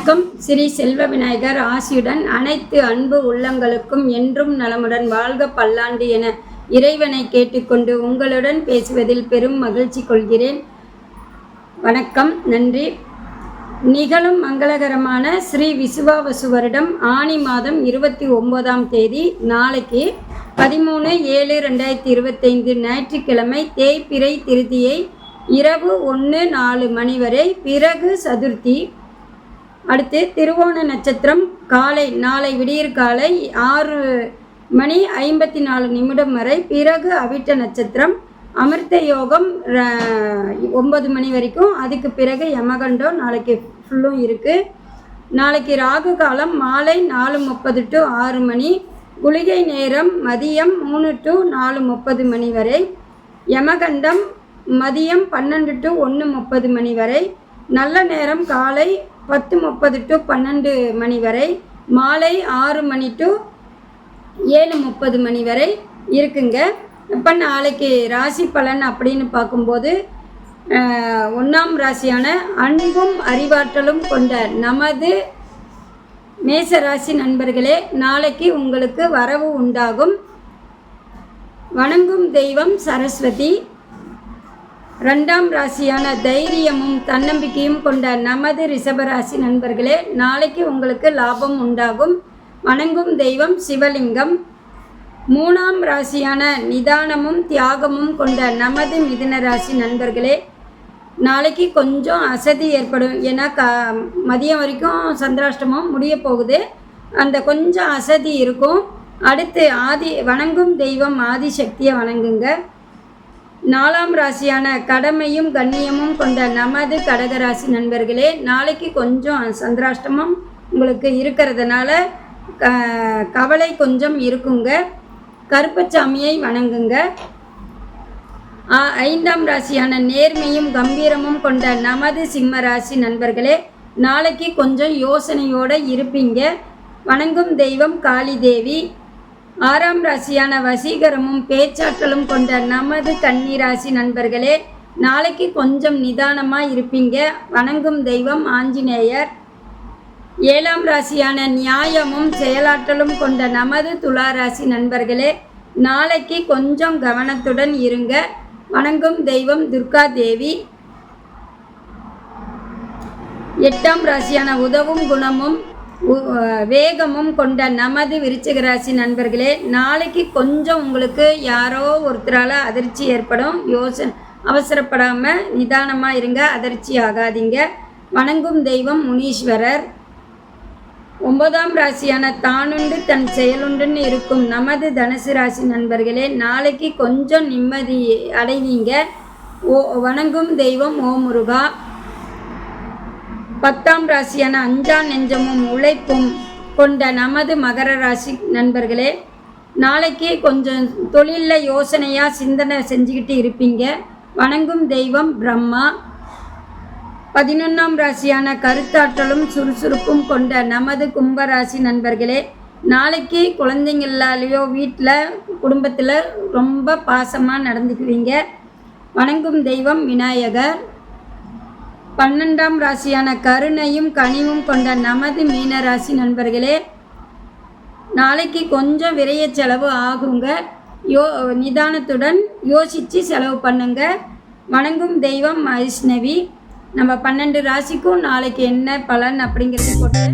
வணக்கம். ஸ்ரீ செல்வ விநாயகர் ஆசியுடன் அனைத்து அன்பு உள்ளங்களுக்கும் என்றும் நலமுடன் வாழ்க பல்லாண்டு என இறைவனை கேட்டுக்கொண்டு உங்களுடன் பேசுவதில் பெரும் மகிழ்ச்சி கொள்கிறேன். வணக்கம். நன்றி. நிகழும் மங்களகரமான ஸ்ரீ விசுவாவசு வருடம் ஆனி மாதம் இருபத்தி ஒன்பதாம் தேதி நாளைக்கு பதிமூணு ஏழு ரெண்டாயிரத்தி இருபத்தைந்து ஞாயிற்றுக்கிழமை தேய்பிறை திருதியை இரவு ஒன்று நாலு மணி வரை பிறகு சதுர்த்தி அடுத்து திருவோண நட்சத்திரம் காலை நாளை விடியற் காலை ஆறு மணி ஐம்பத்தி நாலு நிமிடம் வரை. பிறகு அவிட்ட நட்சத்திரம் அமிர்த யோகம் ர- ஒன்பது மணி வரைக்கும். அதுக்கு பிறகு யமகண்டம் நாளைக்கு ஃபுல்லும் இருக்குது நாளைக்கு ராகு காலம் மாலை நாலு முப்பது டு ஆறு மணி. குளிகை நேரம் மதியம் மூணு டு நாலு முப்பது மணி வரை. யமகண்டம் மதியம் பன்னெண்டு டு ஒன்று முப்பது மணி வரை. நல்ல நேரம் காலை பத்து முப்பது டு பன்னெண்டு மணி வரை மாலை ஆறு மணி டு ஏழு முப்பது மணி வரை இருக்குங்க. இப்போ நாளைக்கு ராசி பலன் அப்படின்னு பார்க்கும்போது ஒன்றாம் ராசியான அன்பும் அறிவாற்றலும் கொண்ட நமது மேச ராசி நண்பர்களே நாளைக்கு உங்களுக்கு வரவு உண்டாகும். வணங்கும் தெய்வம் சரஸ்வதி. ரெண்டாம் ராசியான தைரியமும் தன்னம்பிக்கையும் கொண்ட நமது ரிஷபராசி நண்பர்களே நாளைக்கு உங்களுக்கு லாபம் உண்டாகும். வணங்கும் தெய்வம் சிவலிங்கம். மூணாம் ராசியான நிதானமும் தியாகமும் கொண்ட நமது மிதுன ராசி நண்பர்களே நாளைக்கு கொஞ்சம் அசதி ஏற்படும். ஏன்னா க மதியம் வரைக்கும் சந்திராஷ்டமம் முடிய போகுது. அந்த கொஞ்சம் அசதி இருக்கும். அடுத்து ஆதி வணங்கும் தெய்வம் ஆதிசக்தியை வணங்குங்க. நாலாம் ராசியான கடமையும் கண்ணியமும் கொண்ட நமது கடகராசி நண்பர்களே நாளைக்கு கொஞ்சம் சந்திராஷ்டமம் உங்களுக்கு இருக்கிறதுனால க- கவலை கொஞ்சம் இருக்குங்க. கருப்பசாமியை வணங்குங்க. ஐந்தாம் ராசியான நேர்மையும் கம்பீரமும் கொண்ட நமது சிம்ம ராசி நண்பர்களே நாளைக்கு கொஞ்சம் யோசனையோடு இருப்பீங்க. வணங்கும் தெய்வம் காளி தேவி ஆறாம் ராசியான வசீகரமும் பேச்சாற்றலும் கொண்ட நமது கன்னி ராசி நண்பர்களே நாளைக்கு கொஞ்சம் நிதானமாக இருப்பீங்க. வணங்கும் தெய்வம் ஆஞ்சநேயர். ஏழாம் ராசியான நியாயமும் செயலாற்றலும் கொண்ட நமது துலா ராசி நண்பர்களே நாளைக்கு கொஞ்சம் கவனத்துடன் இருங்க. வணங்கும் தெய்வம் துர்கா தேவி. எட்டாம் ராசியான உதவும் குணமும் வேகமும் கொண்ட நமது விருச்சிக ராசி நண்பர்களே நாளைக்கு கொஞ்சம் உங்களுக்கு யாரோ ஒருத்தரால் அதிர்ச்சி ஏற்படும். யோசனை அவசரப்படாமல் நிதானமாக இருங்க அதிர்ச்சி ஆகாதீங்க. வணங்கும் தெய்வம் முனீஸ்வரர். ஒன்பதாம் ராசியான தானுண்டு தன் செயலுண்டுன்னு இருக்கும் நமது தனுசு ராசி நண்பர்களே நாளைக்கு கொஞ்சம் நிம்மதி அடைவீங்க. ஓ வணங்கும் தெய்வம் ஓ முருகா. பத்தாம் ராசியான அஞ்சாம் நெஞ்சமும் உழைப்பும் கொண்ட நமது மகர ராசி நண்பர்களே நாளைக்கு கொஞ்சம் தொழிலில் யோசனையாக சிந்தனை செஞ்சுக்கிட்டு இருப்பீங்க. வணங்கும் தெய்வம் பிரம்மா. பதினொன்றாம் ராசியான கருத்தாற்றலும் சுறுசுறுப்பும் கொண்ட நமது கும்பராசி நண்பர்களே நாளைக்கு குழந்தைங்களாலேயோ வீட்டில் குடும்பத்தில் ரொம்ப பாசமாக நடந்துக்குவீங்க. வணங்கும் தெய்வம் விநாயகர். பன்னெண்டாம் ராசியான கருணையும் கனிவும் கொண்ட நமது மீன ராசி நண்பர்களே நாளைக்கு கொஞ்சம் விரைய செலவு ஆகுங்க. யோ நிதானத்துடன் யோசித்து செலவு பண்ணுங்க. வணங்கும் தெய்வம் வைஷ்ணவி. நம்ம பன்னெண்டு ராசிக்கும் நாளைக்கு என்ன பலன் அப்படிங்கிறது போட்டு